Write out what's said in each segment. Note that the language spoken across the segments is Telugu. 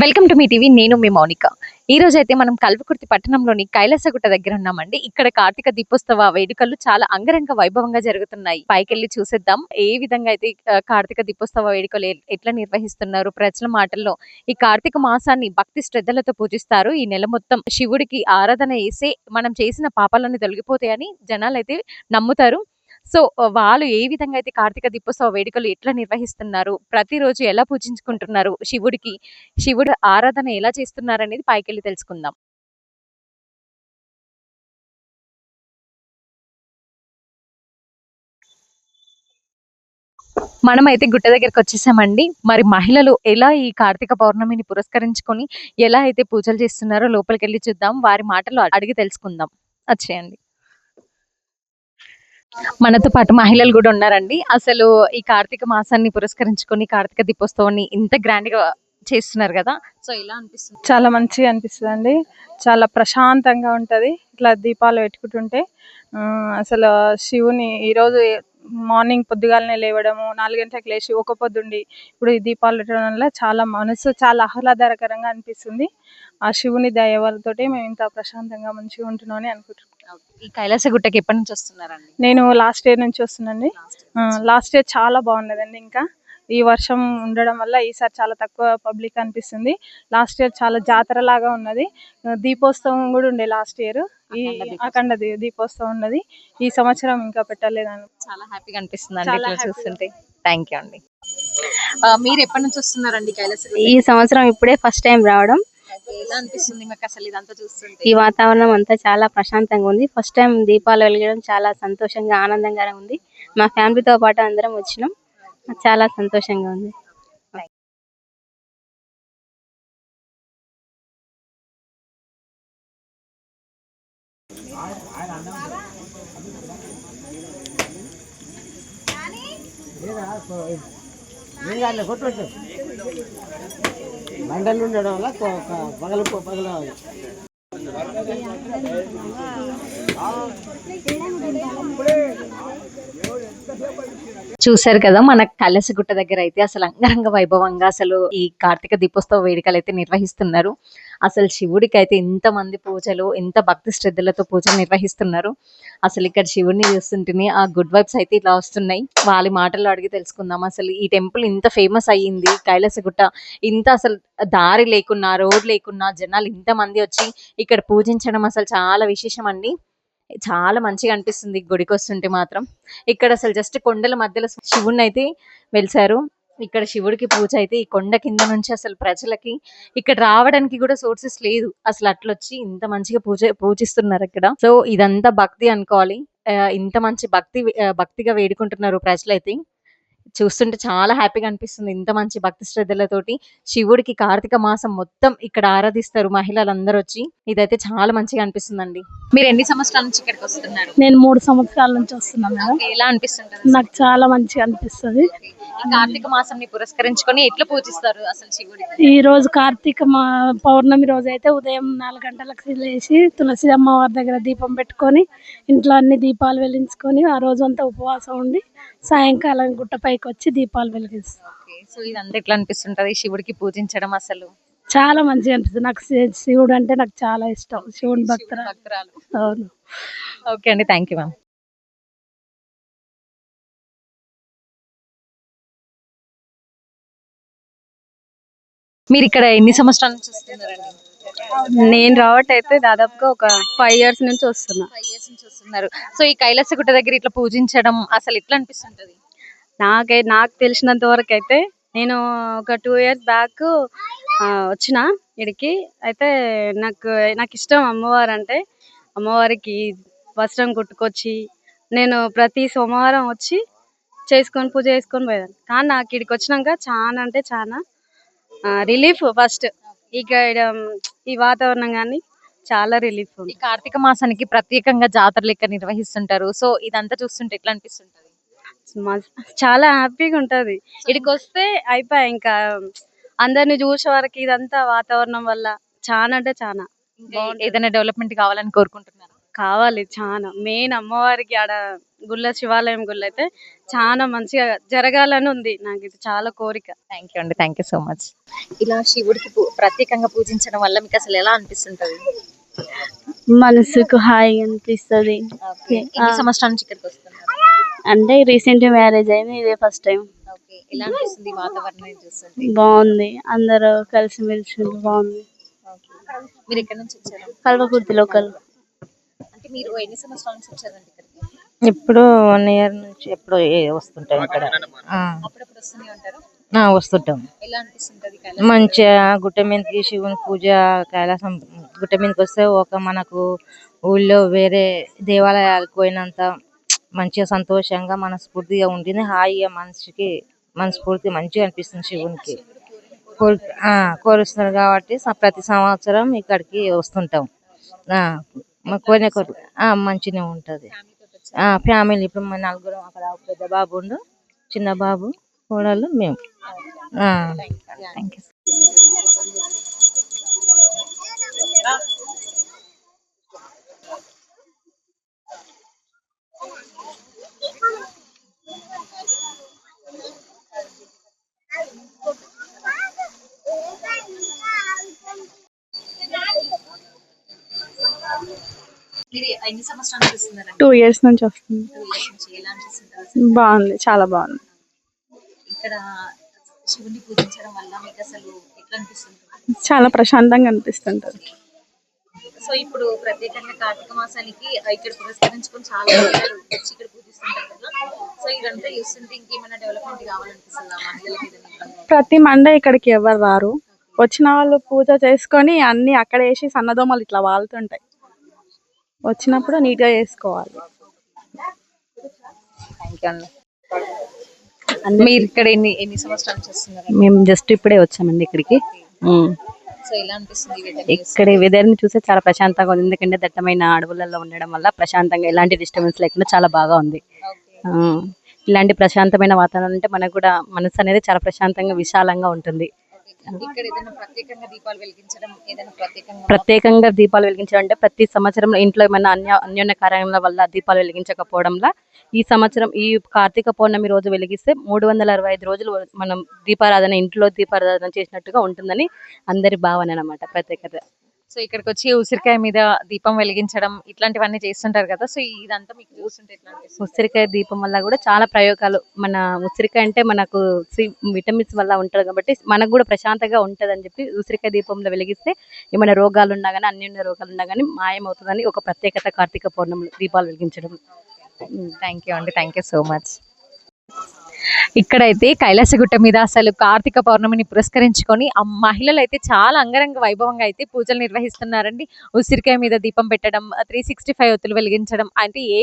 వెల్కమ్ టు మీ టీవీ నేను మీ మౌనిక. ఈ రోజు అయితే మనం కల్వకుర్తి పట్టణంలోని కైలాసగుట్ట దగ్గర ఉన్నామండి. ఇక్కడ కార్తీక దీపోత్సవ వేడుకలు చాలా అంగరంగ వైభవంగా జరుగుతున్నాయి. పైకెళ్ళి చూసేద్దాం. ఏ విధంగా అయితే కార్తీక దీపోత్సవ వేడుకలు ఎట్లా నిర్వహిస్తున్నారు? ప్రజల మాటల్లో ఈ కార్తీక మాసాన్ని భక్తి శ్రద్ధలతో పూజిస్తారు. ఈ నెల మొత్తం శివుడికి ఆరాధన చేసే మనం చేసిన పాపాలన్నీ తొలగిపోతాయని జనాలు అయితే నమ్ముతారు. సో వాళ్ళు ఏ విధంగా అయితే కార్తీక దీపోత్సవ వేడుకలు ఎట్లా నిర్వహిస్తున్నారు ప్రతిరోజు ఎలా పూజించుకుంటున్నారు శివుడికి శివుడు ఆరాధన ఎలా చేస్తున్నారు అనేది పైకెళ్ళి తెలుసుకుందాం. మనమైతే గుట్ట దగ్గరకు వచ్చేసామండి. మరి మహిళలు ఎలా ఈ కార్తీక పౌర్ణమిని పురస్కరించుకొని ఎలా అయితే పూజలు చేస్తున్నారో లోపలికి వెళ్ళి చూద్దాం. వారి మాటలు అడిగి తెలుసుకుందాం. వచ్చేయండి మనతో పాటు మహిళలు కూడా ఉన్నారండి. అసలు ఈ కార్తీక మాసాన్ని పురస్కరించుకొని కార్తీక దీపోత్సవాన్ని ఇంత గ్రాండ్గా చేస్తున్నారు కదా. సో ఇలా అనిపిస్తుంది? చాలా మంచిగా అనిపిస్తుంది అండి చాలా ప్రశాంతంగా ఉంటది. ఇట్లా దీపాలు పెట్టుకుంటుంటే ఆ, అసలు శివుని ఈరోజు మార్నింగ్ పొద్దుగాలనే లేవడము నాలుగు గంటలకు లేచి ఒక పొద్దుండి ఇప్పుడు ఈ దీపాలు పెట్టడం వల్ల చాలా మనసు చాలా ఆహ్లాదకరంగా అనిపిస్తుంది. ఆ శివుని దయ మేము ఇంత ప్రశాంతంగా మంచిగా ఉంటున్నామని అనుకుంటున్నాం. ఈ కైలాస గుట్టకి ఎప్పటి నుంచి వస్తున్నారండి? నేను లాస్ట్ ఇయర్ నుంచి వస్తున్నాండి లాస్ట్ ఇయర్ చాలా బాగున్నదండి ఇంకా. ఈ వర్షం ఉండడం వల్ల ఈసారి చాలా తక్కువ పబ్లిక్ అనిపిస్తుంది. లాస్ట్ ఇయర్ చాలా జాతర లాగా ఉన్నది. దీపోత్సవం కూడా ఉండే లాస్ట్ ఇయర్. ఈ అఖండ దీపోత్సవం. ఉన్నది. ఈ సంవత్సరం ఇంకా పెట్టలేదని. చాలా హ్యాపీగా అనిపిస్తుంది. చూస్తుంటే. థ్యాంక్ యూ అండి. మీరు ఎప్పటి నుంచి వస్తున్నారండి కైలాస ఈ సంవత్సరం ఇప్పుడే ఫస్ట్ టైం రావడం. ఎలా అనిపిస్తుంది మీకు అసలు ఇదంతా చూస్తుంటే ఈ వాతావరణం అంతా చాలా ప్రశాంతంగా ఉంది ఫస్ట్ టైం దీపాలు వెలిగడం చాలా సంతోషంగా ఆనందంగా ఉంది మా ఫ్యామిలీతో పాటు అందరం వచ్చినాం చాలా సంతోషంగా ఉంది బండలు ఉండడం వల్ల పగల పగల చూశారు కదా మన కలసగుట్ట దగ్గర అయితే అసలు అంగరంగ వైభవంగా అసలు ఈ కార్తీక దీపోత్సవ వేడుకలు అయితే నిర్వహిస్తున్నారు. అసలు శివుడికి అయితే ఎంత మంది పూజలు ఎంత భక్తి శ్రద్ధలతో పూజలు నిర్వహిస్తున్నారు. అసలు ఇక్కడ శివుడిని చూస్తుంటేనే ఆ గుడ్ వైబ్స్ అయితే ఇలా వస్తున్నాయి. వాళ్ళ మాటల్లో అడిగి తెలుసుకుందాం. అసలు ఈ టెంపుల్ ఇంత ఫేమస్ అయ్యింది కైలాసగుట్ట ఇంత అసలు దారి లేకున్నా రోడ్ లేకున్నా జనాలు ఇంతమంది వచ్చి ఇక్కడ పూజించడం అసలు చాలా విశేషం అండి చాలా మంచిగా అనిపిస్తుంది గుడికి వస్తుంటే మాత్రం. ఇక్కడ అసలు జస్ట్ కొండల మధ్యలో శివుణ్ణి అయితే వెలిసారు. ఇక్కడ శివుడికి పూజ అయితే ఈ కొండ కింద నుంచి అసలు ప్రజలకి ఇక్కడ రావడానికి కూడా సోర్సెస్ లేదు. అసలు అట్లొచ్చి ఇంత మంచిగా పూజ పూజిస్తున్నారు ఇక్కడ. సో ఇదంతా భక్తి అనుకోవాలి. ఇంత మంచి భక్తి భక్తిగా వేడుకుంటున్నారు ప్రజలైతే. చూస్తుంటే చాలా హ్యాపీగా అనిపిస్తుంది ఇంత మంచి భక్తి శ్రద్ధలతోటి. శివుడికి కార్తీక మాసం మొత్తం ఇక్కడ ఆరాధిస్తారు మహిళలందరూ వచ్చి. ఇదైతే చాలా మంచిగా అనిపిస్తుందండి. మీరు ఎన్ని సంవత్సరాల నుంచి ఇక్కడికి వస్తున్నారు? నేను మూడు సంవత్సరాల నుంచి వస్తున్నా మేడం ఎలా అనిపిస్తుంటుంది? నాకు చాలా మంచిగా అనిపిస్తుంది. కార్తీక మాసం పురస్కరించుకొని ఎట్లా పూజిస్తారు అసలు శివుడికి ఈ రోజు కార్తీక మా పౌర్ణమి రోజు అయితే ఉదయం నాలుగు గంటలకు లేచి తులసి అమ్మవారి దగ్గర దీపం పెట్టుకొని ఇంట్లో అన్ని దీపాలు వెలిగించుకొని ఆ రోజు అంతా ఉపవాసం ఉండి సాయంకాలం గుట్టపైకి వచ్చి దీపాలు వెలిగిస్తాం. సో ఇదంతా ఎట్లా అనిపిస్తుంటది శివుడికి పూజించడం అసలు? చాలా మంచిగా అనిపిస్తుంది. నాకు శివుడు అంటే నాకు చాలా ఇష్టం. శివుని భక్తురా భక్తురాలు. అవును. ఓకే అండి థ్యాంక్ యూ మ్యామ్. మీరు ఇక్కడ ఎన్ని సంవత్సరాల నుంచి వస్తున్నారండి? నేను రావటం అయితే దాదాపుగా ఒక ఫైవ్ ఇయర్స్ నుంచి వస్తున్నా. ఫైవ్ ఇయర్స్ నుంచి వస్తున్నారు. సో ఈ కైలాసగుట్ట దగ్గర ఇట్లా పూజించడం అసలు ఎట్లా అనిపిస్తుంటది? నాకై నాకు తెలిసినంత వరకు అయితే నేను ఒక టూ ఇయర్స్ బ్యాక్ వచ్చిన ఇక్కడికి అయితే నాకు నాకు ఇష్టం అమ్మవారు అంటే అమ్మవారికి వస్త్రం కుట్టుకొచ్చి నేను ప్రతి సోమవారం వచ్చి చేసుకొని పూజ చేసుకొని పోయేదాన్ని. కానీ నాకు ఇక్కడికి వచ్చినాక చాలా అంటే చాలా రిలీఫ్ ఫస్ట్. ఇక ఈడ, ఈ వాతావరణం కానీ చాలా రిలీఫ్ ఉంది. కార్తీక మాసానికి ప్రత్యేకంగా జాతర లెక్క నిర్వహిస్తుంటారు. సో ఇదంతా చూస్తుంటే ఎట్లా అనిపిస్తుంటది? చాలా హ్యాపీగా ఉంటది. ఇక్కడికి వస్తే అయిపోయి ఇంకా అందరిని చూసే వరకు ఇదంతా వాతావరణం వల్ల చాలా అంటే చాలా ఏదైనా డెవలప్మెంట్ కావాలని కోరుకుంటున్నారు? కావాలి చాలా మెయిన్ అమ్మవారికి ఆడ గుళ్ళ శివాలయం గుళ్ళ అయితే చాలా మంచిగా జరగాలని ఉంది. నాకు ఇది చాలా కోరిక. థ్యాంక్ యూ అండి. థ్యాంక్ యూ సో మచ్ ఇలా శివుడికి పూ- ప్రత్యేకంగా పూజించడం వల్ల మీకు అసలు ఎలా అనిపిస్తుంటది? మనసుకు హాయిగా అనిపిస్తుంది. సంవత్సరాల నుంచి ఇక్కడికి వస్తున్నారు? అంటే రీసెంట్ మ్యారేజ్ అయింది. ఇదే ఫస్ట్ టైం. బాగుంది. అందరూ కలిసిమెలిసి బాగుంది. Okay. మీరు ఎక్కడి నుంచి వచ్చారు? కల్వకుర్తి లోకల్ మీరు ఎన్ని సంవత్సరాల నుంచి వచ్చారండి ఇక్కడికి? ఇప్పుడు వన్ ఇయర్ నుంచి ఎప్పుడు వస్తుంటాం ఇక్కడ. వస్తుంటాం. మంచిగా గుట్ట మీదకి శివుని పూజ కైలాసం గుట్ట మీదకి వస్తే ఒక మనకు ఊళ్ళో వేరే దేవాలయాలకు పోయినంత మంచిగా సంతోషంగా మనస్ఫూర్తిగా ఉంటుంది హాయిగా మనసుకి మనస్ఫూర్తి మంచిగా అనిపిస్తుంది శివునికి. కోరుస్తున్నారు కాబట్టి ప్రతి సంవత్సరం ఇక్కడికి వస్తుంటాం. మా కోరిన ఆ, మంచిగా ఉంటది. ఆ ఫ్యామిలీ ఇప్పుడు మా నలుగురం అక్కడ పెద్ద బాబు ఉండు చిన్న బాబు కోడలు మేము. థ్యాంక్ యూ నుంచి వస్తున్నారండి టూ ఇయర్స్ నుంచి వస్తుంది? బాగుంది చాలా బాగుంది. ఇక్కడ శివుని పూజించడం వల్ల మీకు అసలు ఎట్లా అనిపిస్తుంది? చాలా ప్రశాంతంగా అనిపిస్తుంటది. సో ఇప్పుడు ప్రత్యేకంగా కార్తీక మాసానికి ఇక్కడ పురస్కరించుకొని చాలా వచ్చి ఇక్కడ పూజిస్తుంటారు కదా. సో ఇదంతా చూస్తుంటే ఇంకేమైనా డెవలప్మెంట్ కావాలనిపిస్తుంది? ప్రతి మండే ఇక్కడికి ఎవరు రారు. వచ్చిన వాళ్ళు పూజ చేసుకొని అన్ని అక్కడ వేసి సన్నదోమలు ఇట్లా వాళ్తుంటాయి. వచ్చినప్పుడు నీట్గా చేసుకోవాలి మీరు ఇక్కడ ఎన్ని ఎన్ని సంవత్సరాల నుంచి వస్తున్నారు మేము జస్ట్ ఇప్పుడే వచ్చామండి ఇక్కడికి. సో ఎలా అనిపిస్తుంది? ఇక్కడ వెదర్ని చూస్తే చాలా ప్రశాంతంగా ఉంది. ఎందుకంటే దట్టమైన అడవులలో ఉండడం వల్ల ప్రశాంతంగా ఎలాంటి డిస్టర్బెన్స్ లేకుండా చాలా బాగా ఉంది. ఇలాంటి ప్రశాంతమైన వాతావరణం అంటే మనకు కూడా మనసు అనేది చాలా ప్రశాంతంగా విశాలంగా ఉంటుంది. ప్రత్యేకంగా దీపాలు వెలిగించడం అంటే ప్రతి సంవత్సరం ఇంట్లో ఏమైనా అన్య అన్యోన్య కార్యాల వల్ల దీపాలు వెలిగించకపోవడంలో ఈ సంవత్సరం ఈ కార్తీక పౌర్ణమి రోజు వెలిగిస్తే మూడు వందల అరవై ఐదు రోజులు మనం దీపారాధన ఇంట్లో దీపారాధన చేసినట్టుగా ఉంటుందని అందరి భావన అనమాట ప్రత్యేకత. సో ఇక్కడికి వచ్చి ఉసిరికాయ మీద దీపం వెలిగించడం ఇట్లాంటివన్నీ చేస్తుంటారు కదా సో ఇదంతా మీకు చూస్తుంటే ఎట్లా అనిపిస్తుంది? ఉసిరికాయ దీపం వల్ల కూడా చాలా ప్రయోగాలు. మన ఉసిరికాయ అంటే మనకు సి విటమిన్స్ వల్ల ఉంటుంది కాబట్టి మనకు కూడా ప్రశాంతంగా ఉంటుంది అని చెప్పి ఉసిరికాయ దీపంలో వెలిగిస్తే ఏమైనా రోగాలు ఉన్నా కానీ అన్యోన్య రోగాలు ఉన్నా కానీ మాయమవుతుందని ఒక ప్రత్యేకత కార్తీక పౌర్ణమి దీపాలు వెలిగించడం. థ్యాంక్ యూ అండి. Thank you so much. ఇక్కడైతే కైలాసగుట్ట మీద అసలు కార్తీక పౌర్ణమిని పురస్కరించుకొని ఆ మహిళలు అయితే చాలా అంగరంగ వైభవంగా అయితే పూజలు నిర్వహిస్తున్నారండి. ఉసిరికాయ మీద దీపం పెట్టడం త్రీ సిక్స్టీ ఫైవ్ ఒత్తులు వెలిగించడం అంటే ఏ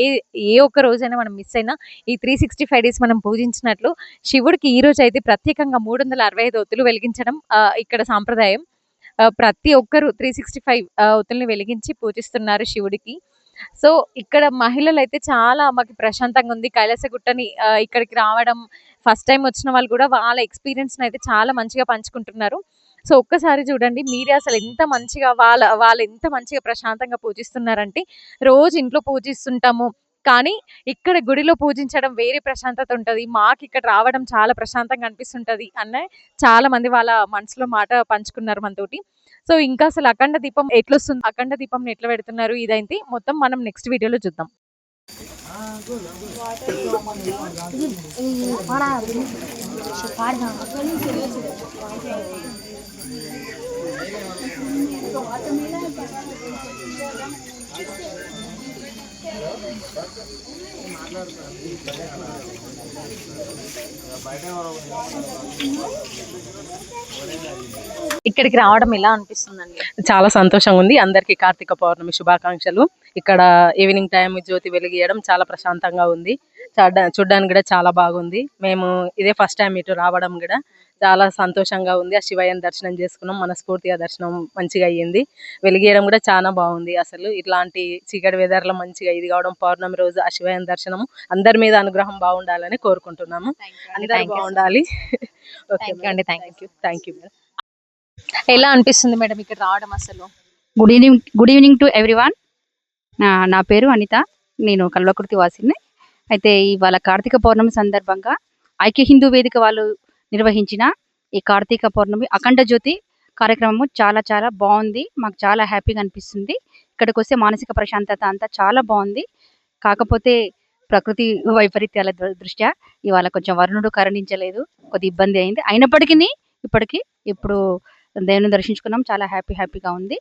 ఏ ఒక్క రోజైనా మనం మిస్ అయినా ఈ త్రీ సిక్స్టీ ఫైవ్ డేస్ మనం పూజించినట్లు శివుడికి ఈ రోజు అయితే ప్రత్యేకంగా మూడు వందల అరవై ఐదు ఒత్తులు వెలిగించడం ఇక్కడ సాంప్రదాయం. ప్రతి ఒక్కరు త్రీ సిక్స్టీ ఫైవ్ ఒత్తుల్ని వెలిగించి పూజిస్తున్నారు శివుడికి. సో ఇక్కడ మహిళలు అయితే చాలా మాకు ప్రశాంతంగా ఉంది. కైలాసగుట్టని ఇక్కడికి రావడం ఫస్ట్ టైం వచ్చిన వాళ్ళు కూడా వాళ్ళ ఎక్స్పీరియన్స్ని అయితే చాలా మంచిగా పంచుకుంటున్నారు. సో ఒక్కసారి చూడండి మీరే అసలు ఎంత మంచిగా వాళ్ళ వాళ్ళు ఎంత మంచిగా ప్రశాంతంగా పూజిస్తున్నారంటే రోజు ఇంట్లో పూజిస్తుంటాము. కానీ ఇక్కడ గుడిలో పూజించడం వేరే ప్రశాంతత ఉంటుంది. మాకు ఇక్కడ రావడం చాలా ప్రశాంతంగా అనిపిస్తుంటుంది అన్న చాలా మంది వాళ్ళ మనసులో మాట పంచుకున్నారు మనతోటి. సో ఇంకా అసలు అఖండ దీపం ఎట్లొస్తుంది? అఖండ దీపం ఎట్లా పెడుతున్నారు? ఇదైతే మొత్తం మనం నెక్స్ట్ వీడియోలో చూద్దాం. ఇక్కడికి రావడం ఎలా అనిపిస్తుందండి? చాలా సంతోషంగా ఉంది. అందరికీ కార్తీక పౌర్ణమి శుభాకాంక్షలు. ఇక్కడ ఈవినింగ్ టైం జ్యోతి వెలిగియడం చాలా ప్రశాంతంగా ఉంది. చూడ్డానికి కూడా చాలా బాగుంది. మేము ఇదే ఫస్ట్ టైం ఇటు రావడం కూడా చాలా సంతోషంగా ఉంది. ఆ శివయ్యని దర్శనం చేసుకున్నాం. మనస్ఫూర్తిగా దర్శనం మంచిగా అయ్యింది. వెలిగియడం కూడా చాలా బాగుంది అసలు. ఇట్లాంటి చీకటి weather లో మంచిగా ఇది కావడం పౌర్ణమి రోజు ఆ శివయ్యని దర్శనం అందరి మీద అనుగ్రహం బాగుండాలని కోరుకుంటున్నాము. అందరూ బాగుండాలి. ఓకే అండి, thank you. థ్యాంక్ యూ ఎలా అనిపిస్తుంది మేడం ఇక్కడ రావడం అసలు? Good evening good evening to everyone నా- నా పేరు అనిత. నేను కల్వకుర్తి వాసిని. అయితే ఇవాళ కార్తీక పౌర్ణమి సందర్భంగా ఐక్య హిందూ వేదిక వాళ్ళు నిర్వహించిన ఈ కార్తీక పౌర్ణమి అఖండ జ్యోతి కార్యక్రమము చాలా చాలా బాగుంది. మాకు చాలా హ్యాపీగా అనిపిస్తుంది. ఇక్కడికి వస్తే మానసిక ప్రశాంతత అంతా చాలా బాగుంది. కాకపోతే ప్రకృతి వైపరీత్యాల దృష్ట్యా ఇవాళ కొంచెం వరుణుడు కరుణించలేదు. కొద్ది ఇబ్బంది అయింది. అయినప్పటికీ ఇప్పటికీ ఇప్పుడు దేవుని దర్శించుకున్నాం. చాలా హ్యాపీ హ్యాపీగా ఉంది.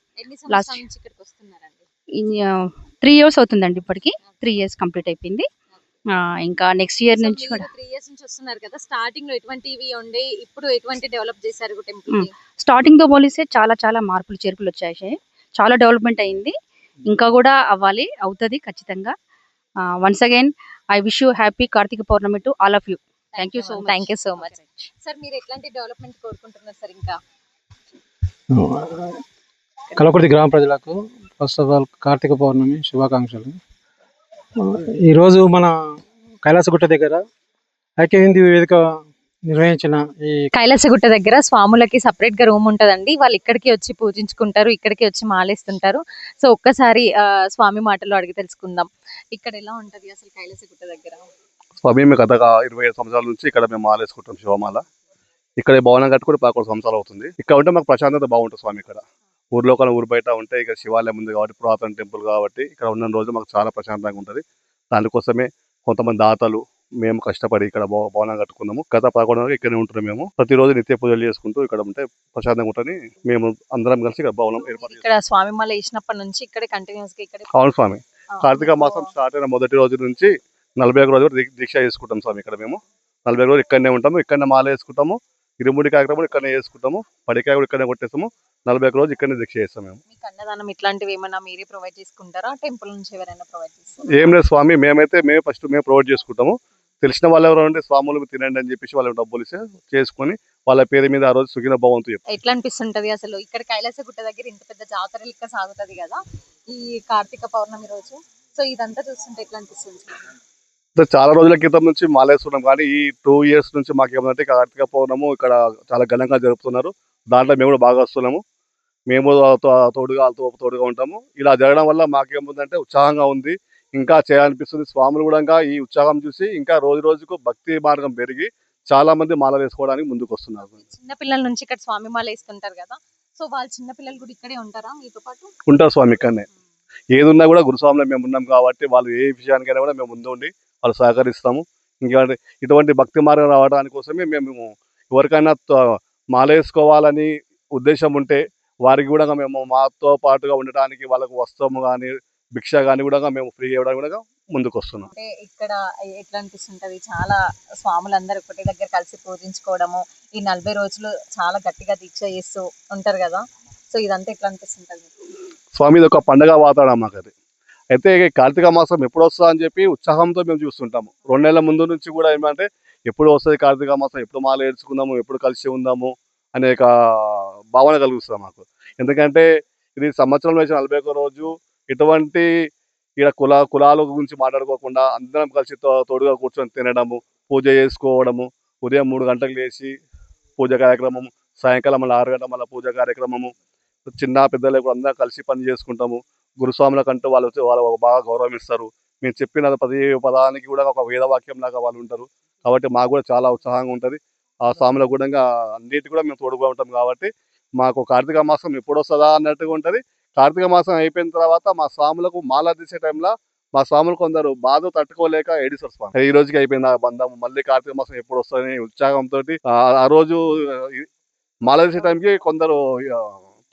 వస్తున్నారండి? త్రీ ఇయర్స్ అవుతుందండి ఇప్పటికి. త్రీ ఇయర్స్ కంప్లీట్ అయిపోయింది. ఇంకా నెక్స్ట్ ఇయర్ నుంచి కూడా. త్రీ ఇయర్స్ నుంచి వస్తున్నారు కదా స్టార్టింగ్లో ఎటువంటివి ఉండే ఇప్పుడు ఎటువంటి డెవలప్ చేశారు టెంపుల్. స్టార్టింగ్తో పోలిస్తే చాలా చాలా మార్పులు చేర్పులు వచ్చాయి. చాలా డెవలప్మెంట్ అయింది. ఇంకా కూడా అవ్వాలి అవుతుంది ఖచ్చితంగా. Once again I wish you happy Karthika Pournami to all of you thank you so much thank you so much sir మీరు ఎట్లాంటి డెవలప్మెంట్ కోరుకుంటున్నారు సార్ ఇంకా? కలకుర్తి గ్రామ ప్రజలకు first of all Karthika Pournami శుభాకాంక్షలు. ఈరోజు మన కైలాసగుట్ట దగ్గర ఐక్య హిందీ వేదిక నిర్వహించిన ఈ కైలాసగుట్ట దగ్గర స్వాములకి సపరేట్గా రూమ్ ఉంటదండి. వాళ్ళు ఇక్కడికి వచ్చి పూజించుకుంటారు ఇక్కడికి వచ్చి మాలేస్తుంటారు. సో ఒక్కసారి స్వామి మాటలు అడిగి తెలుసుకుందాం. ఇక్కడ ఎలా ఉంటది అసలు కైలాసగుట్ట దగ్గర? స్వామి మేము గత ఇరవై ఐదు సంవత్సరాల నుంచి ఇక్కడ మేము మాలేసుకుంటాం శివమాల. ఇక్కడ భవనం కట్టుకుని పదకొండు సంవత్సరాలు అవుతుంది. ఇక్కడ ఉంటే మాకు ప్రశాంతత బాగుంటుంది స్వామి ఇక్కడ. ఊర్లో కన్నా ఊరు బయట ఉంటే ఇక్కడ శివాలయం ఉంది కాబట్టి పురాతన టెంపుల్ కాబట్టి ఇక్కడ ఉన్న రోజు మాకు చాలా ప్రశాంతంగా ఉంటుంది. దానికోసమే కొంతమంది దాతలు మేము కష్టపడి ఇక్కడ భవ- భవనం కట్టుకున్నాము. గత పదకొండు నెలలు ఇక్కడనే ఉంటున్నాం మేము. ప్రతిరోజు నిత్య పూజలు చేసుకుంటూ ఇక్కడ ఉంటే ప్రశాంతంగా ఉంటుంది. మేము అందరం కలిసి ఇక్కడ భవనం ఏర్పాటు ఇక్కడ స్వామి మాల వేసినప్పటి నుంచి ఇక్కడే కంటిన్యూస్గా ఇక్కడే అవును స్వామి. కార్తీక మాసం స్టార్ట్ అయిన మొదటి రోజు నుంచి నలభై ఒక రోజు వరకు దీక్ష చేసుకుంటాం స్వామి ఇక్కడ మేము. నలభై ఒక రోజు ఇక్కడనే ఉంటాము. ఇక్కడనే మాల వేసుకుంటాము. ఇరుముడి కార్యక్రమం ఇక్కడనే చేసుకుంటాము. పడికాయ కూడా ఇక్కడనే కొట్టేస్తాము. నలభై ఒక రోజు ఇక్కడనే దీక్ష చేస్తాం మేము. మీకు అన్నదానం ఇట్లాంటివి ఏమైనా మీరే ప్రొవైడ్ చేసుకుంటారా? టెంపుల్ నుంచి ఎవరైనా ప్రొవైడ్ చేస్తారా? ఏం లేదు స్వామి మేమైతే మేము ఫస్ట్ మేము ప్రొవైడ్ చేసుకుంటాము. తెలిసిన వాళ్ళు ఎవరు ఉంటే స్వాములు తినండి అని చెప్పేసి వాళ్ళకి డబ్బులు ఇస్తే చేసుకొని వాళ్ళ పేరు మీద ఆ రోజు సుఖిన భవంతు ఎట్లా అనిపిస్తుంటది అసలు? ఇక్కడ కైలాసగుట్ట దగ్గర ఇంత పెద్ద జాతర లెక్క సాగుతది కదా ఈ కార్తీక పౌర్ణమి రోజు. సో ఇదంతా చూస్తుంటే ఎట్లా అనిపిస్తుంది? అంటే చాలా రోజుల క్రితం నుంచి మాలేస్తున్నాం కానీ ఈ టూ ఇయర్స్ నుంచి మాకు ఏమంటే కార్తీక పౌర్ణము ఇక్కడ చాలా ఘనంగా జరుపుతున్నారు. దాంట్లో మేము కూడా బాగా వస్తున్నాము మేము తోడుగా వాళ్ళతో తోడుగా ఉంటాము. ఇలా జరగడం వల్ల మాకేముందంటే ఉత్సాహంగా ఉంది. ఇంకా చేయాలనిపిస్తుంది. స్వాములు కూడా ఇంకా ఈ ఉత్సాహం చూసి ఇంకా రోజు రోజుకు భక్తి మార్గం పెరిగి చాలా మంది మాల వేసుకోవడానికి ముందుకు వస్తున్నారు. చిన్న పిల్లల నుంచి ఇక్కడ స్వామి మాల వేస్తుంటారు కదా. సో వాళ్ళ చిన్న పిల్లలు కూడా ఇక్కడే ఉంటారా మీతో పాటు? ఉంటారు స్వామి ఇక్కడనే. ఏది ఉన్నా కూడా గురుస్వామిలో మేము ఉన్నాం కాబట్టి వాళ్ళు ఏ విషయానికైనా కూడా మేము ముందు ఉండి వాళ్ళు సహకరిస్తాము. ఇంకా ఇటువంటి భక్తి మార్గం రావడానికి కోసమే మేము ఎవరికైనా మాల వేసుకోవాలని ఉద్దేశం ఉంటే వారికి కూడా మేము మాతో పాటుగా ఉండటానికి వాళ్ళకు వస్త్రము కానీ భిక్ష కానీ కూడా మేము ఫ్రీ ఇవ్వడానికి కూడా ముందుకు వస్తున్నాం. అంటే ఇక్కడ ఎట్లా అనిపిస్తుంటది? చాలా స్వాములందరూ ఒకటి దగ్గర కలిసి పూజించుకోవడము ఈ నలభై రోజులు చాలా గట్టిగా దీక్ష చేస్తూ ఉంటారు కదా? సో ఇదంతా ఎట్లా అనిపిస్తుంటది? స్వామి ఇది ఒక పండగ వాతావరణం మాకు అది. అయితే కార్తీక మాసం ఎప్పుడు వస్తుందా అని చెప్పి ఉత్సాహంతో మేము చూస్తుంటాము. రెండు నెలల ముందు నుంచి కూడా ఏమంటే ఎప్పుడు వస్తుంది కార్తీక మాసం ఎప్పుడు మాల ఏడ్చుకుందాము ఎప్పుడు కలిసి ఉందాము అనే ఒక భావన కలుగుతుంది మాకు. ఎందుకంటే ఇది సంవత్సరంలో వేసిన నలభై ఒక్క రోజు ఎటువంటి ఇక్కడ కుల కులాల గురించి మాట్లాడుకోకుండా అందరం కలిసి తో- తోడుగా కూర్చొని తినడము పూజ చేసుకోవడము ఉదయం మూడు గంటలకు లేచి పూజ కార్యక్రమం సాయంకాలం మళ్ళీ ఆరు గంటల మళ్ళీ పూజ కార్యక్రమము చిన్న పెద్దలు కూడా అందరం కలిసి పని చేసుకుంటాము. గురుస్వాములకంటూ వాళ్ళు వచ్చి వాళ్ళు బాగా గౌరవం ఇస్తారు. మేము చెప్పిన ప్రతి పదానికి కూడా ఒక వేదవాక్యం లాగా వాళ్ళు ఉంటారు. కాబట్టి మాకు కూడా చాలా ఉత్సాహంగా ఉంటుంది. ఆ స్వాములకు కూడా ఇంకా అన్నిటి కూడా మేము తోడుగా ఉంటాం కాబట్టి మాకు కార్తీక మాసం ఎప్పుడు వస్తుందా అన్నట్టుగా ఉంటుంది. కార్తీక మాసం అయిపోయిన తర్వాత మా స్వాములకు మాల తీసే టైంలో మా స్వాములు కొందరు బాధ తట్టుకోలేక ఏడిస్తారు స్వామి. ఈ రోజుకి అయిపోయింది ఆ బంధం? మళ్ళీ కార్తీక మాసం ఎప్పుడు వస్తుందని ఉత్సాహంతో ఆ రోజు మాల తీసే టైంకి కొందరు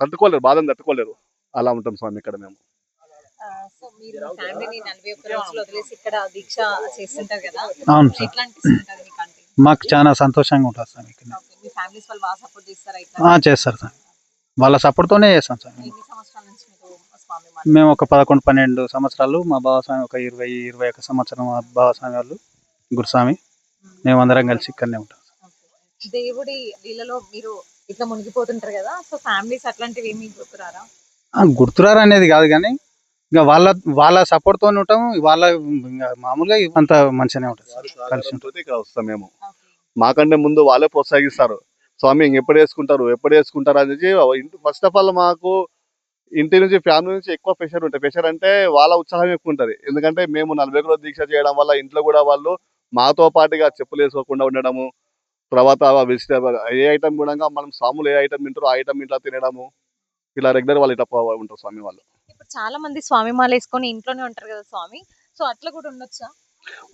తట్టుకోలేరు బాధను తట్టుకోలేరు. అలా ఉంటాం స్వామి ఇక్కడ మేము. ఆ, సో మీరు ఫ్యామిలీని నలభై ఒక్క రోజులు వదిలేసి ఇక్కడ దీక్ష చేస్తుంటారు కదా. ఎట్లా మీకు మాకు చాలా సంతోషంగా ఉంటుంది సార్ ఇక్కడ. చేస్తారా సార్. వాళ్ళ సపోర్ట్తోనే చేస్తాం సార్. మేము ఒక పదకొండు పన్నెండు సంవత్సరాలు మా బావస్వామి ఒక ఇరవై ఇరవై ఒక సంవత్సరం మా బావస్వామి వాళ్ళు గురుస్వామి. మేమందరం కలిసి ఇక్కడనే ఉంటాం దేవుడి లీలలో మీరు ఇట్లా మునిగిపోతుంటారు కదా సో ఫ్యామిలీస్ అట్లాంటివి ఏమి గుర్తురారా? గుర్తురారు అనేది కాదు కానీ ఇంకా వాళ్ళ వాళ్ళ సపోర్ట్తో ఉంటాం. వాళ్ళ ఇంకా మామూలుగా అంత మంచిగానే ఉంటుంది కలిసి వస్తాం మేము. మాకంటే ముందు వాళ్ళే ప్రోత్సహిస్తారు. స్వామి ఎప్పుడు వేసుకుంటారు? ఎప్పుడు వేసుకుంటారు? అనేది ఫస్ట్ ఆఫ్ ఆల్ మాకు ఇంటి నుంచి ఫ్యామిలీ నుంచి ఎక్కువ ప్రెషర్ ఉంటుంది. ప్రెషర్ అంటే వాళ్ళ ఉత్సాహం ఎక్కువ ఉంటుంది. ఎందుకంటే మేము నలభై రోజులు దీక్ష చేయడం వల్ల ఇంట్లో కూడా వాళ్ళు మాతో పాటుగా చెప్పులు వేసుకోకుండా ఉండడము తర్వాత వెజిటేబుల్ ఏ ఐటమ్ కూడా మనం స్వాములు ఏ ఐటమ్ తింటారో ఆ ఐటమ్ ఇంట్లో తినడము ఇలా రెగ్యులర్ వాళ్ళు ఇట్లా ఉంటారు స్వామి వాళ్ళు. ఇప్పుడు చాలా మంది స్వామి మాల వేసుకొని ఇంట్లోనే ఉంటారు కదా స్వామి. సో అట్లా కూడా ఉండొచ్చా?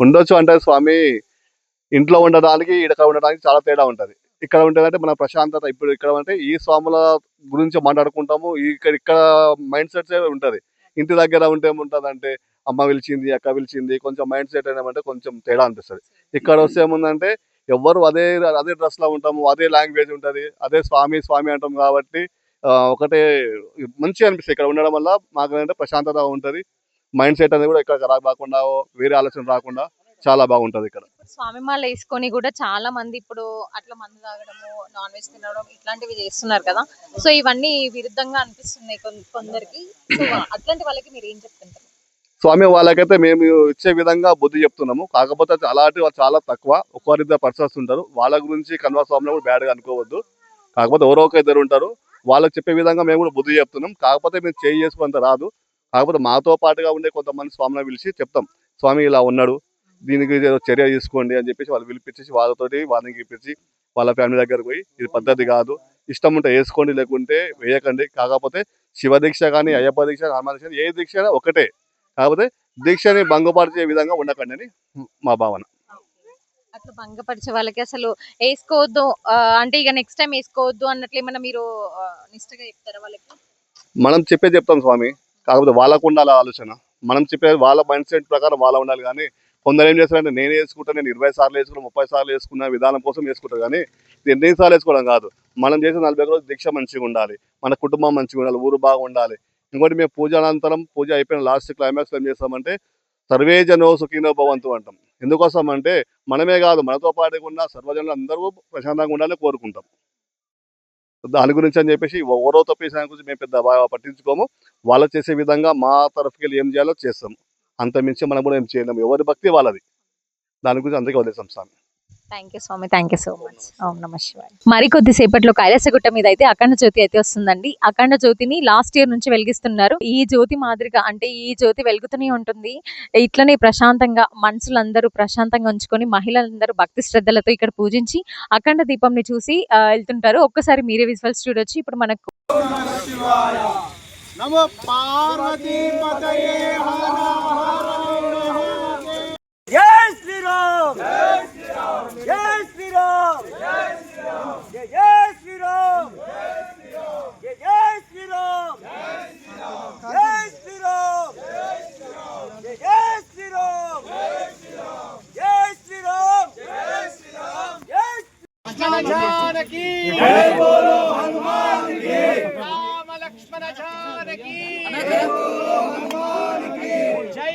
ఉండొచ్చు అంటే స్వామి ఇంట్లో ఉండడానికి ఇక్కడ ఉండడానికి చాలా తేడా ఉంటది. ఇక్కడ ఉంటుందంటే మన ప్రశాంతత. ఇప్పుడు ఇక్కడ అంటే ఈ స్వాముల గురించి మాట్లాడుకుంటాము. ఇక్కడ ఇక్కడ మైండ్ సెట్ ఉంటది. ఇంటి దగ్గర ఉంటే ఏముంటది అంటే అమ్మ పిలిచింది అక్క పిలిచింది కొంచెం మైండ్ సెట్ అయినామంటే కొంచెం తేడా అనిపిస్తుంది. ఇక్కడ వస్తే ఏముందంటే ఎవ్వరు అదే అదే డ్రెస్లో ఉంటాము అదే లాంగ్వేజ్ ఉంటది. అదే స్వామి స్వామి అంటాం కాబట్టి ఒకటే మంచిగా అనిపిస్తుంది. ఇక్కడ ఉండడం వల్ల మాకు ఏంటంటే ప్రశాంతత ఉంటది. మైండ్ సెట్ అనేది కూడా ఇక్కడ ఖరాబ్ కాకుండా వేరే ఆలోచన రాకుండా చాలా బాగుంటది ఇక్కడ. స్వామి మాల వేసుకొని కూడా చాలా మంది ఇప్పుడు అట్లా మందు తాగడము నాన్ వెజ్ తినడం ఇట్లాంటివి చేస్తున్నారు కదా. సో ఇవన్నీ విరుద్ధంగా అనిపిస్తున్నాయి కొందరికి. సో అట్లాంటి వాళ్ళకి మీరు ఏం చెప్తుంటారు? స్వామి వాళ్ళకైతే మేము ఇచ్చే విధంగా బుద్ధి చెప్తున్నాము. కాకపోతే అలాంటి వాళ్ళు చాలా తక్కువ. ఒకరిద్దరు పర్సన్స్ ఉంటారు. వాళ్ళ గురించి కన్వా స్వామిని కూడా బ్యాడ్గా అనుకోవద్దు. కాకపోతే ఎవరో ఒక ఇద్దరు ఉంటారు. వాళ్ళకి చెప్పే విధంగా మేము కూడా బుద్ధి చెప్తున్నాం. కాకపోతే మేము చేయి చేసుకున్నంత రాదు. కాకపోతే మాతో పాటుగా ఉండే కొంతమంది స్వామిని పిలిచి చెప్తాం. స్వామి ఇలా ఉన్నాడు. దీనికి చర్య తీసుకోండి అని చెప్పేసి వాళ్ళు పిలిపించేసి వాళ్ళతోటి వాళ్ళని పిలిపించి వాళ్ళ ఫ్యామిలీ దగ్గరకు పోయి ఇది పద్ధతి కాదు. ఇష్టం ఉంటే వేసుకోండి లేకుంటే వేయకండి. కాకపోతే శివ దీక్ష కానీ అయ్యప్ప దీక్ష హనుమాన్ దీక్ష ఏ దీక్ష ఒకటే. కాకపోతే దీక్షని భంగపరిచే విధంగా ఉండకండి అని మా భావన. అట్లా భంగపరిచే వాళ్ళకి అసలు వేసుకోవద్దు. అంటే ఇక నెక్స్ట్ టైం వేసుకోవద్దు అన్నట్లు ఏమన్నా మీరు నిష్టగా చెప్తారా వాళ్ళకి? మనం చెప్పే చెప్తాం స్వామి. కాకపోతే వాళ్ళకు ఉండాలి ఆలోచన. మనం చెప్పే వాళ్ళ మైండ్ సెట్ ప్రకారం వాళ్ళ ఉండాలి. కానీ కొందరు ఏం చేస్తారంటే నేను వేసుకుంటా నేను ఇరవై సార్లు వేసుకున్నా ముప్పై సార్లు వేసుకున్న విధానం కోసం వేసుకుంటాను కానీ ఇది ఎన్ని సార్లు వేసుకోవడం కాదు. మనం చేసిన నలభై రోజులు దీక్ష మంచిగా ఉండాలి. మన కుటుంబం మంచిగా ఉండాలి. ఊరు బాగుండాలి. ఇంకోటి మేము పూజ అనంతరం పూజ అయిపోయిన లాస్ట్ క్లైమాక్స్ ఏం చేస్తామంటే సర్వే జనో సుఖీనో భవంతు అంటాం. ఎందుకోసం అంటే మనమే కాదు మనతో పాటుగా ఉన్న సర్వజనులు అందరూ ప్రశాంతంగా ఉండాలని కోరుకుంటాం. దాని గురించి అని చెప్పేసి ఎవరో తప్పేసిన గురించి మేము పెద్ద బాగా పట్టించుకోము. వాళ్ళు చేసే విధంగా మా తరఫుకి వెళ్ళి ఏం చేయాలో చేస్తాం. అంత మించి మనం కూడా ఏం చేయలేము ఎవరి భక్తి వాళ్ళది. దాని గురించి అందరికీ వదిలేసాం స్వామి. థ్యాంక్ యూ స్వామి థ్యాంక్ యూ సో మచ్ ఓం నమ శివాయ మరి కొద్దిసేపట్లో కైలాసగుట్ట మీద అయితే అఖండ జ్యోతి అయితే వస్తుందండి అఖండ జ్యోతిని లాస్ట్ ఇయర్ నుంచి వెలిగిస్తున్నారు ఈ జ్యోతి మాదిరిగా అంటే ఈ జ్యోతి వెలుగుతూనే ఉంటుంది ఇట్లనే ప్రశాంతంగా మనసులందరూ ప్రశాంతంగా ఉంచుకొని మహిళలందరూ భక్తి శ్రద్ధలతో ఇక్కడ పూజించి అఖండ దీపంని చూసి వెళ్తుంటారు ఒక్కసారి మీరే విజువల్స్ చూడొచ్చు ఇప్పుడు మనకు నమో పార్వతీ పతయే జై శ్రీరామ్ జై శ్రీరామ్. జై జై శ్రీరామ్. జై జై శ్రీరామ్. జై శ్రీరామ్. జై జై శ్రీరామ్. జై శ్రీరామ్. జై శ్రీరామ్. జై జానకి జై బోలో హనుమాన్కి. రామ లక్ష్మణ జానకి జై బోలో హనుమాన్కి జై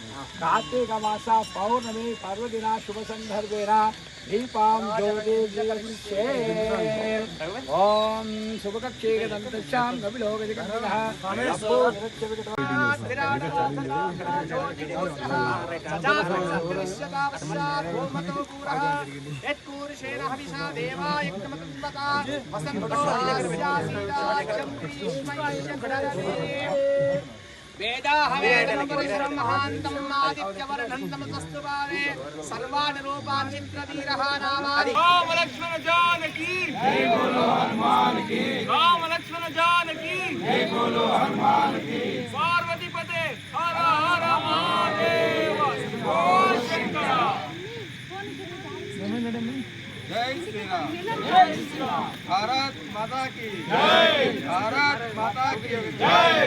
హనుమాన్కి రామ లక్ష్మణ జానకి జై బోలో హనుమాన్కి కార్తీక ఓం శుభకక్షే దంతశ్యాం కపిలోగతి సర్వాణి రూపాన్ని చిత్రధీరః నామాని రామ లక్ష్మణ జానకి జై బోలో హనుమాన్కి రామ లక్ష్మణ జానకి జై బోలో హనుమాన్కి పార్వతీ పతే హర హర మహాదేవ శంభో శంకర జై శ్రీరామ్ జై శ్రీరామ్ భారత్ మాతా की। జై భారత్ మాతా की। జై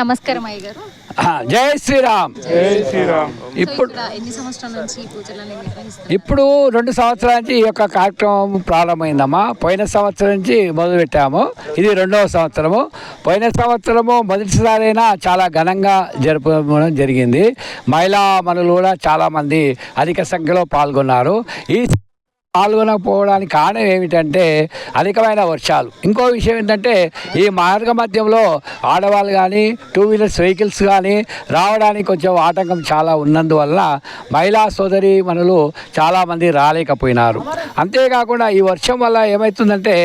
నమస్కారం అయ్య గారు జై శ్రీరామ్. జై శ్రీరామ్. ఇప్పుడు ఎన్ని సంవత్సరాల నుంచి ఈ పూజలను నిర్వహిస్తారు ఇప్పుడు రెండు సంవత్సరాల నుంచి ఈ యొక్క కార్యక్రమం ప్రారంభమైందమ్మా. పోయిన సంవత్సరం నుంచి మొదలు పెట్టాము ఇది రెండవ సంవత్సరము. పోయిన సంవత్సరము మొదటిసారైనా చాలా ఘనంగా జరపడం జరిగింది. మహిళా మనులు కూడా చాలామంది అధిక సంఖ్యలో పాల్గొన్నారు. ఈ పాల్గొనకపోవడానికి కారణం ఏమిటంటే అధికమైన వర్షాలు. ఇంకో విషయం ఏంటంటే ఈ మార్గ మధ్యంలో ఆడవాళ్ళు కానీ టూ వీలర్స్ వెహికల్స్ కానీ రావడానికి కొంచెం ఆటంకం చాలా ఉన్నందువల్ల మహిళా సోదరి మనులు చాలామంది రాలేకపోయినారు. అంతేకాకుండా ఈ వర్షం వల్ల ఏమవుతుందంటే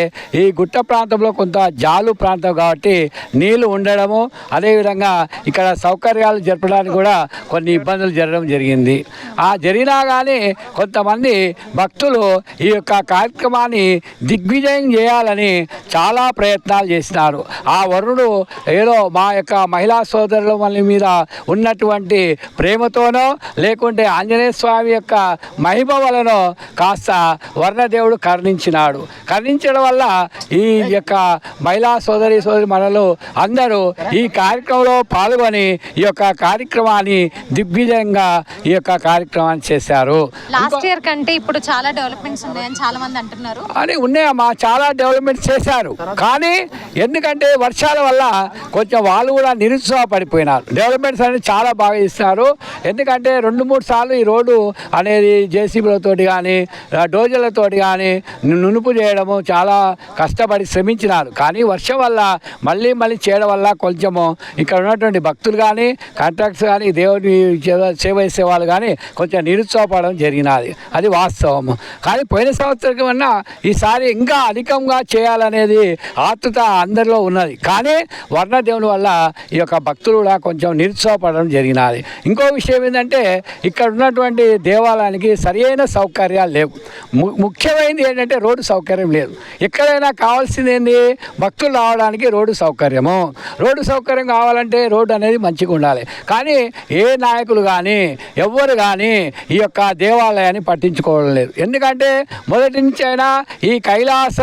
ఈ గుట్ట ప్రాంతంలో కొంత జాలు ప్రాంతం కాబట్టి నీళ్ళు ఉండడము అదేవిధంగా ఇక్కడ సౌకర్యాలు జరపడానికి కూడా కొన్ని ఇబ్బందులు జరగడం జరిగింది. ఆ జరిగినా కానీ కొంతమంది భక్తులు ఈ యొక్క కార్యక్రమాన్ని దిగ్విజయం చేయాలని చాలా ప్రయత్నాలు చేసినారు. ఆ వరుణుడు ఏదో మా యొక్క మహిళా సోదరుల మన మీద ఉన్నటువంటి ప్రేమతోనో లేకుంటే ఆంజనేయ స్వామి యొక్క మహిమ వలన కాస్త వర్ణదేవుడు కరుణించినాడు. కరుణించడం వల్ల ఈ యొక్క మహిళా సోదరి సోదరి మనలు అందరూ ఈ కార్యక్రమంలో పాల్గొని ఈ యొక్క కార్యక్రమాన్ని దిగ్విజయంగా ఈ యొక్క కార్యక్రమాన్ని చేశారు. లాస్ట్ ఇయర్ కంటే ఇప్పుడు చాలా డెవలప్మెంట్స్ ఉన్నాయని చాలా మంది అంటున్నారు. అని ఉన్నాయమ్మా చాలా డెవలప్మెంట్ చేశారు. కానీ ఎందుకంటే వర్షాల వల్ల కొంచెం వాళ్ళు కూడా నిరుత్సాహపడిపోయినారు. డెవలప్మెంట్స్ అనేది చాలా బాగా ఇస్తున్నారు ఎందుకంటే రెండు మూడు సార్లు ఈ రోడ్డు అనేది జేసీబీలతోటి కానీ డోజర్లతోటి కానీ నునుపు చేయడము చాలా కష్టపడి శ్రమించినారు. కానీ వర్షం వల్ల మళ్ళీ మళ్ళీ చేయడం వల్ల కొంచెము ఇక్కడ ఉన్నటువంటి భక్తులు కానీ కాంట్రాక్ట్స్ కానీ దేవుని సేవ- సేవ చేసే వాళ్ళు కానీ కొంచెం నిరుత్సాహపడడం జరిగినది. అది వాస్తవము. కానీ పోయిన సంవత్సరం కన్నా ఈసారి ఇంకా అధికంగా చేయాలనేది ఆతృత అందరిలో ఉన్నది. కానీ వర్ణదేవుని వల్ల ఈ యొక్క భక్తులు కూడా కొంచెం నిరుత్సాహపడడం జరిగినది. ఇంకో విషయం ఏంటంటే ఇక్కడ ఉన్నటువంటి దేవాలయానికి సరియైన సౌకర్యాలు లేవు. ము- ముఖ్యమైనది ఏంటంటే రోడ్డు సౌకర్యం లేదు. ఎక్కడైనా కావాల్సింది ఏంది? భక్తులు రావడానికి రోడ్డు సౌకర్యము. రోడ్డు సౌకర్యం కావాలంటే రోడ్డు అనేది మంచిగా ఉండాలి. కానీ ఏ నాయకులు కానీ ఎవ్వరు కానీ ఈ యొక్క దేవాలయాన్ని పట్టించుకోవడం లేదు. ఎందుకంటే మొదటి నుంచి అయినా ఈ కైలాస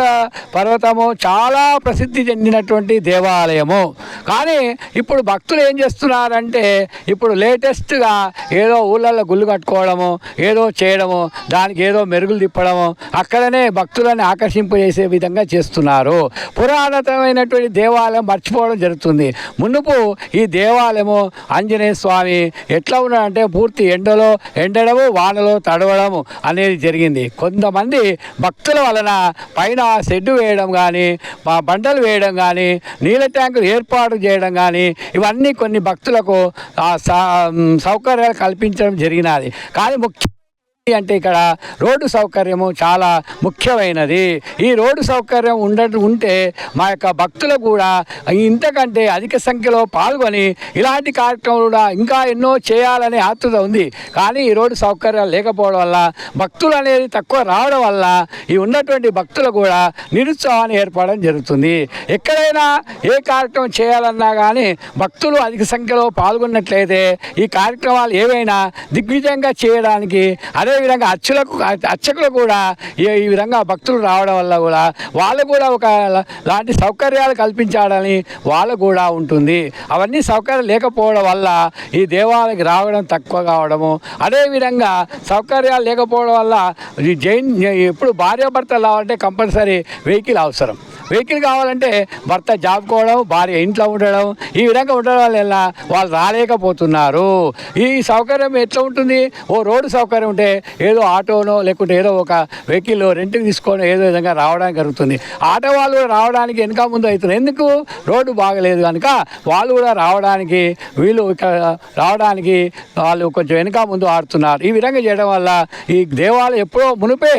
పర్వతము చాలా ప్రసిద్ధి చెందినటువంటి దేవాలయము. కానీ ఇప్పుడు భక్తులు ఏం చేస్తున్నారంటే ఇప్పుడు లేటెస్ట్గా ఏదో ఊళ్ళల్లో గుళ్ళు కట్టుకోవడము ఏదో చేయడము దానికి ఏదో మెరుగులు తిప్పడము అక్కడనే భక్తులని ఆకర్షింపజేసే విధంగా చేస్తున్నారు. పురాతనమైనటువంటి దేవాలయం మర్చిపోవడం జరుగుతుంది. మునుపు ఈ దేవాలయము ఆంజనేయ స్వామి ఎట్లా ఉన్నాడంటే పూర్తి ఎండలో ఎండడము వానలో తడవడము అనేది జరిగింది. కొంతమంది భక్తుల వలన పైన షెడ్డు వేయడం కానీ బండలు వేయడం కానీ నీళ్ళ ట్యాంకులు ఏర్పాటు చేయడం కానీ ఇవన్నీ కొన్ని భక్తులకు సౌకర్యాలు కల్పించడం జరిగినది. కానీ ముఖ్య అంటే ఇక్కడ రోడ్డు సౌకర్యము చాలా ముఖ్యమైనది. ఈ రోడ్డు సౌకర్యం ఉండటం ఉంటే మా యొక్క భక్తులు కూడా ఇంతకంటే అధిక సంఖ్యలో పాల్గొని ఇలాంటి కార్యక్రమాలు కూడా ఇంకా ఎన్నో చేయాలనే ఆతృత ఉంది. కానీ ఈ రోడ్డు సౌకర్యాలు లేకపోవడం వల్ల భక్తులు అనేది తక్కువ రావడం వల్ల ఈ ఉన్నటువంటి భక్తులు కూడా నిరుత్సాహాన్ని ఏర్పడడం జరుగుతుంది. ఎక్కడైనా ఏ కార్యక్రమం చేయాలన్నా కానీ భక్తులు అధిక సంఖ్యలో పాల్గొన్నట్లయితే ఈ కార్యక్రమాలు ఏవైనా దిగ్విజయంగా చేయడానికి అదే అదేవిధంగా అచ్చులకు అర్చకులు కూడా ఈ ఈ విధంగా భక్తులు రావడం వల్ల కూడా వాళ్ళు కూడా ఒక లాంటి సౌకర్యాలు కల్పించాలని వాళ్ళు కూడా ఉంటుంది. అవన్నీ సౌకర్యాలు లేకపోవడం వల్ల ఈ దేవాలయకి రావడం తక్కువ కావడము. అదేవిధంగా సౌకర్యాలు లేకపోవడం వల్ల ఈ జైన్ ఎప్పుడు భార్యాభర్తలు రావాలంటే కంపల్సరీ వెహికల్ అవసరం. వెహికల్ కావాలంటే భర్త జాబ్ కోవడం భార్య ఇంట్లో ఉండడం ఈ విధంగా ఉండడం వల్ల వాళ్ళు రాలేకపోతున్నారు. ఈ సౌకర్యం ఎట్లా ఉంటుంది? ఓ రోడ్డు సౌకర్యం ఉంటే ఏదో ఆటోనో లేకుంటే ఏదో ఒక వెహికల్ రెంట్కి తీసుకొని ఏదో విధంగా రావడానికి జరుగుతుంది. ఆటో వాళ్ళు కూడా రావడానికి వెనక ముందు అవుతుంది ఎందుకు? రోడ్డు బాగలేదు కనుక వాళ్ళు కూడా రావడానికి వీళ్ళు ఇక్కడ రావడానికి వాళ్ళు కొంచెం వెనక ముందు ఆడుతున్నారు. ఈ విధంగా చేయడం వల్ల ఈ దేవాలయం ఎప్పుడో మునిపే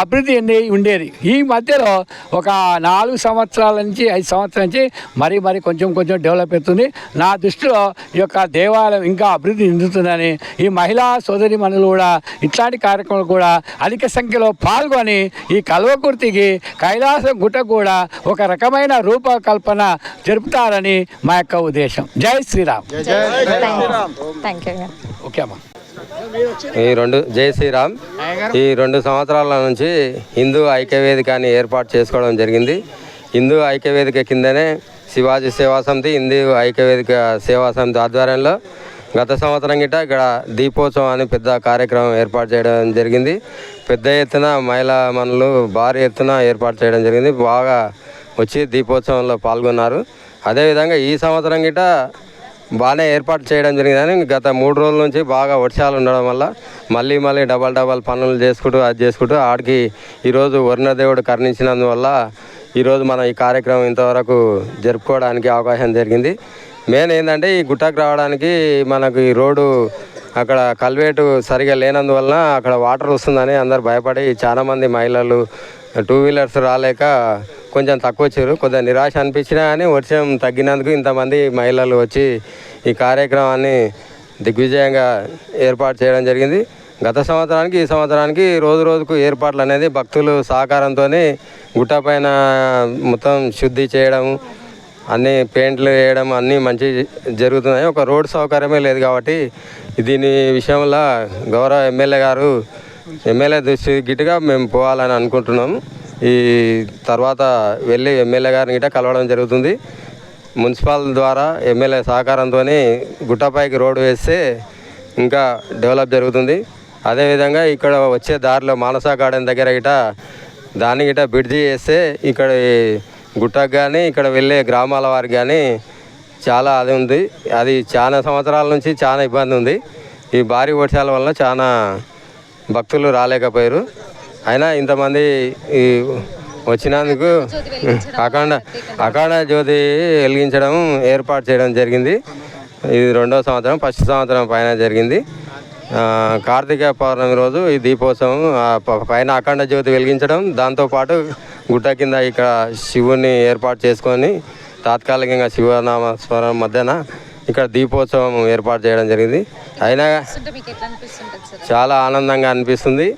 అభివృద్ధి చెంది ఉండేది. ఈ మధ్యలో ఒక నాలుగు సంవత్సరాల నుంచి ఐదు సంవత్సరాల నుంచి మరీ మరి కొంచెం కొంచెం డెవలప్ అవుతుంది. నా దృష్టిలో ఈ యొక్క దేవాలయం ఇంకా అభివృద్ధి చెందుతుందని ఈ మహిళా సోదరి మనులు కూడా ఇట్లాంటి కార్యక్రమాలు కూడా అధిక సంఖ్యలో పాల్గొని ఈ కల్వకుర్తికి కైలాసం గుట్ట కూడా ఒక రకమైన రూపకల్పన జరుపుతారని మా యొక్క ఉద్దేశం. జై శ్రీరామ్. ఓకే అమ్మా. ఈ రెండు జై శ్రీరామ్. ఈ రెండు సంవత్సరాల నుంచి హిందూ ఐక్యవేదిక అని ఏర్పాటు చేసుకోవడం జరిగింది. హిందూ ఐక్యవేదిక కిందనే శివాజీ సేవా సమితి హిందీ ఐక్యవేదిక సేవా సమితి ఆధ్వర్యంలో గత సంవత్సరం గిట ఇక్కడ దీపోత్సవం అని పెద్ద కార్యక్రమం ఏర్పాటు చేయడం జరిగింది. పెద్ద ఎత్తున మహిళా మనులు భారీ ఎత్తున ఏర్పాటు చేయడం జరిగింది. బాగా వచ్చి దీపోత్సవంలో పాల్గొన్నారు. అదేవిధంగా ఈ సంవత్సరం గిట బాగానే ఏర్పాటు చేయడం జరిగింది కానీ గత మూడు రోజుల నుంచి బాగా వర్షాలు ఉండడం వల్ల మళ్ళీ మళ్ళీ డబల్ డబల్ పనులు చేసుకుంటూ అది చేసుకుంటూ ఆడికి ఈరోజు వరుణదేవుడు కరుణించినందువల్ల ఈరోజు మనం ఈ కార్యక్రమం ఇంతవరకు జరుపుకోవడానికి అవకాశం జరిగింది. మెయిన్ ఏంటంటే ఈ గుట్టకు రావడానికి మనకు ఈ రోడ్డు అక్కడ కల్వేటు సరిగా లేనందువలన అక్కడ వాటర్ వస్తుందని అందరు భయపడి చాలామంది మహిళలు టూ వీలర్స్ రాలేక కొంచెం తక్కువ వచ్చారు. కొద్దిగా నిరాశ అనిపించినా కానీ వర్షం తగ్గినందుకు ఇంతమంది మహిళలు వచ్చి ఈ కార్యక్రమాన్ని దిగ్విజయంగా ఏర్పాటు చేయడం జరిగింది. గత సంవత్సరానికి ఈ సంవత్సరానికి రోజు రోజుకు ఏర్పాట్లు అనేది భక్తులు సహకారంతో గుట్టపైన మొత్తం శుద్ధి చేయడం అన్నీ పెయింట్లు వేయడం అన్నీ మంచి జరుగుతున్నాయి. ఒక రోడ్ సౌకర్యమే లేదు కాబట్టి దీని విషయంలో గౌరవ ఎమ్మెల్యే గారు ఎమ్మెల్యే దృష్టి గిట్టుగా మేము పోవాలని అనుకుంటున్నాం. ఈ తర్వాత వెళ్ళి ఎమ్మెల్యే గారిని గిట్ట కలవడం జరుగుతుంది. మున్సిపల్ ద్వారా ఎమ్మెల్యే సహకారంతో గుట్టపైకి రోడ్డు వేస్తే ఇంకా డెవలప్ జరుగుతుంది. అదేవిధంగా ఇక్కడ వచ్చే దారిలో మానసా గార్డెన్ దగ్గర గిట దాన్ని గిట బ్రిడ్జి చేస్తే ఇక్కడ గుట్టకు కానీ ఇక్కడ వెళ్ళే గ్రామాల వారికి కానీ చాలా అది ఉంది. అది చాలా సంవత్సరాల నుంచి చాలా ఇబ్బంది ఉంది. ఈ భారీ వర్షాల వల్ల చాలా భక్తులు రాలేకపోయారు. అయినా ఇంతమంది ఈ వచ్చినందుకు అఖండ అఖండ జ్యోతి వెలిగించడం ఏర్పాటు చేయడం జరిగింది. ఇది రెండో సంవత్సరం ఫస్ట్ సంవత్సరం పైన జరిగింది. కార్తీక పౌర్ణమి రోజు ఈ దీపోత్సవం పైన అఖండ జ్యోతి వెలిగించడం దాంతోపాటు గుట్ట కింద ఇక్కడ శివుని ఏర్పాటు చేసుకొని తాత్కాలికంగా శివనామ స్మరణ మధ్యన ఇక్కడ దీపోత్సవం ఏర్పాటు చేయడం జరిగింది. అయినా చాలా ఆనందంగా అనిపిస్తుంది.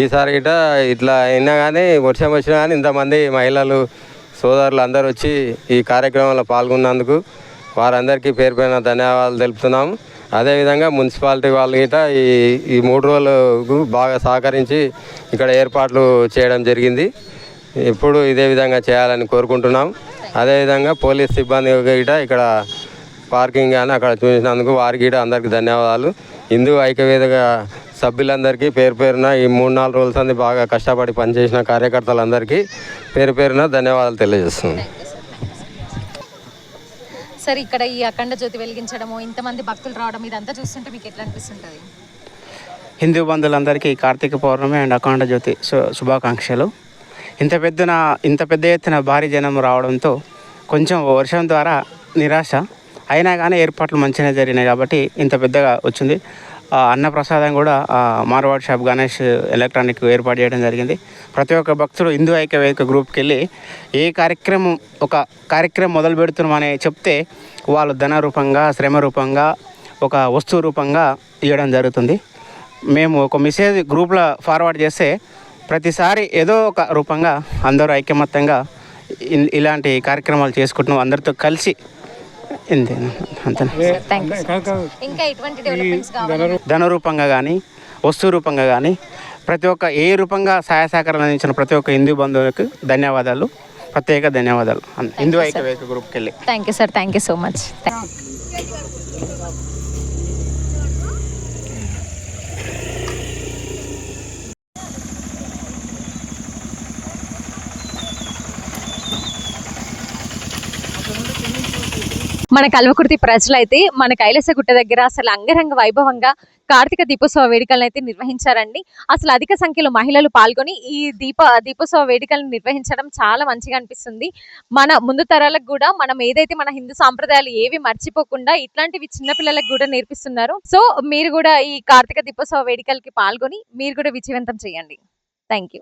ఈసారి గిట ఇట్లా అయినా కానీ వర్షం వచ్చినా కానీ ఇంతమంది మహిళలు సోదరులు అందరూ వచ్చి ఈ కార్యక్రమంలో పాల్గొన్నందుకు వారందరికీ పేరు పైన ధన్యవాదాలు తెలుపుతున్నాము అదేవిధంగా మున్సిపాలిటీ వాళ్ళు గిట ఈ ఈ మూడు రోజులకు బాగా సహకరించి ఇక్కడ ఏర్పాట్లు చేయడం జరిగింది. ఎప్పుడు ఇదే విధంగా చేయాలని కోరుకుంటున్నాం. అదేవిధంగా పోలీస్ సిబ్బంది గిట ఇక్కడ పార్కింగ్ కానీ అక్కడ చూసినందుకు వారికి గిట అందరికీ ధన్యవాదాలు. హిందూ ఐక్యవేదిక సభ్యులందరికీ పేరు పేరున ఈ మూడు నాలుగు రోజుల సంది బాగా కష్టపడి పనిచేసిన కార్యకర్తలందరికీ పేరు పేరున ధన్యవాదాలు తెలియజేస్తున్నాను సార్ ఇక్కడ ఈ అఖండ జ్యోతి వెలిగించడము ఇంతమంది భక్తులు రావడం ఇదంతా చూస్తుంటే మీకు ఎట్లా అనిపిస్తుంటుంది? హిందూ బంధువులందరికీ కార్తీక పౌర్ణమి అండ్ అఖండ జ్యోతి శుభాకాంక్షలు. ఇంత పెద్దన ఇంత పెద్ద ఎత్తున భారీ జనం రావడంతో కొంచెం వర్షం ద్వారా నిరాశ. అయినా కానీ ఏర్పాట్లు మంచిగా జరిగినాయి కాబట్టి ఇంత పెద్దగా వచ్చింది. అన్నప్రసాదం కూడా మార్వాడ్ షాప్ గణేష్ ఎలక్ట్రానిక్ ఏర్పాటు చేయడం జరిగింది. ప్రతి ఒక్క భక్తుడు హిందూ ఐక్య వేదిక గ్రూప్కి వెళ్ళి ఏ కార్యక్రమం ఒక కార్యక్రమం మొదలు పెడుతున్నామని చెప్తే వాళ్ళు ధన రూపంగా శ్రమ రూపంగా ఒక వస్తువు రూపంగా ఇవ్వడం జరుగుతుంది. మేము ఒక మెసేజ్ గ్రూప్లో ఫార్వర్డ్ చేస్తే ప్రతిసారి ఏదో ఒక రూపంగా అందరూ ఐకమత్యంగా ఇలాంటి కార్యక్రమాలు చేసుకుంటున్నాం. అందరితో కలిసి ఇంతే. అంతే థ్యాంక్ యూ ఇంకా ఎటువంటి డెవలప్మెంట్స్ కావాలి? ధన రూపంగా కానీ వస్తు రూపంగా కానీ ప్రతి ఒక్క ఏ రూపంగా సహాయ సహకారాలు అందించిన ప్రతి ఒక్క హిందూ బంధువులకు ధన్యవాదాలు. ప్రత్యేక ధన్యవాదాలు. హిందూ ఐక్యవేదిక గ్రూప్కి వెళ్ళి thank you sir thank you so much మన కల్వకుర్తి ప్రజలైతే మన కైలాసగుట్ట దగ్గర అసలు అంగరంగ వైభవంగా కార్తీక దీపోత్సవ వేడుకలను అయితే నిర్వహించారండి. అసలు అధిక సంఖ్యలో మహిళలు పాల్గొని ఈ దీప దీపోత్సవ వేడుకలను నిర్వహించడం చాలా మంచిగా అనిపిస్తుంది. మన ముందు తరాలకు కూడా మనం ఏదైతే మన హిందూ సాంప్రదాయాలు ఏవి మర్చిపోకుండా ఇట్లాంటివి చిన్నపిల్లలకు కూడా నేర్పిస్తున్నారు. సో మీరు కూడా ఈ కార్తీక దీపోత్సవ వేడుకలకి పాల్గొని మీరు కూడా విజయవంతం చేయండి. Thank you